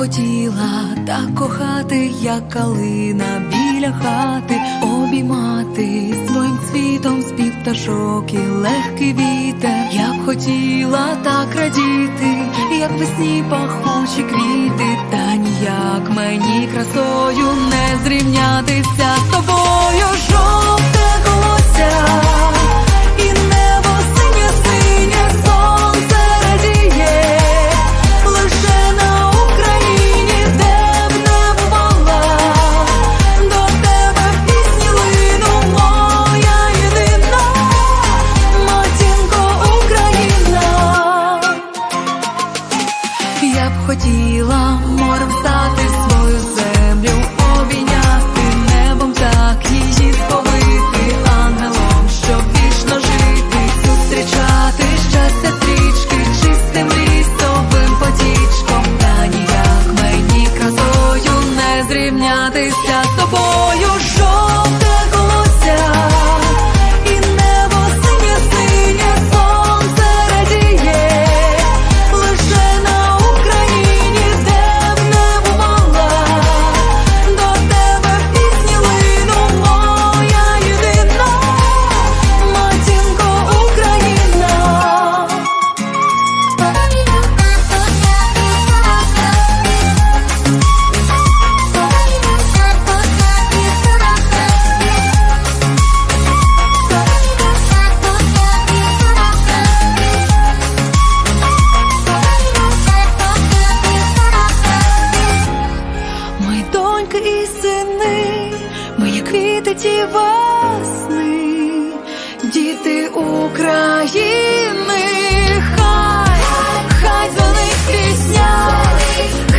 хотіла так кохати, як калина біля хати, обіймати своїм світом спів пташок і легкий вітер. Я б хотіла так радіти, як весні пахучі квіти, та ніяк мені красою не зрівнятися з тобою б хотіла морем стати свою землю, і сини, мої квіти ті весни, діти України.